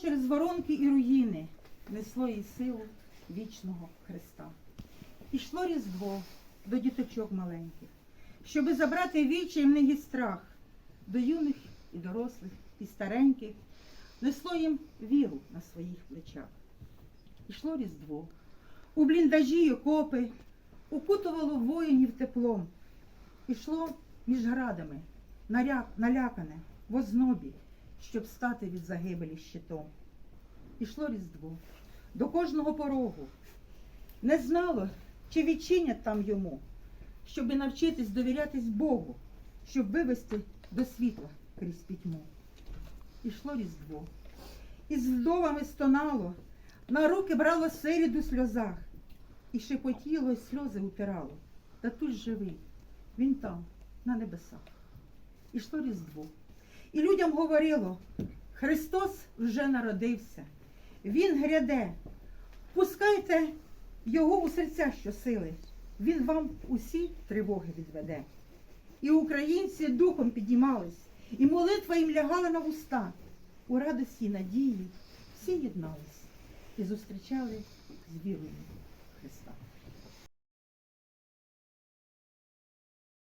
Через воронки і руїни, несло їй силу вічного Христа. Ішло Різдво до діточок маленьких, щоби забрати вічі в них і страх до юних і дорослих, і стареньких, несло їм віру на своїх плечах. Ішло Різдво. У бліндажі окопи укутувало воїнів теплом. Ішло між градами, налякане, в ознобі, щоб стати від загибелі щитом. Ішло Різдво до кожного порогу. Не знало, чи відчинять там йому, щоби навчитись довірятись Богу, щоб вивести до світла крізь пітьму. Ішло Різдво. І з вдовами стонало, на руки брало серід у сльозах, і шепотіло, і сльози утирало. Та тут живий, він там, на небесах. Ішло Різдво. І людям говорило, Христос вже народився, Він гряде. Пускайте його у серця щосили, Він вам усі тривоги відведе. І українці духом підіймались, і молитва їм лягала на вуста. У радості й надії всі єднались і зустрічали з вірою Христа.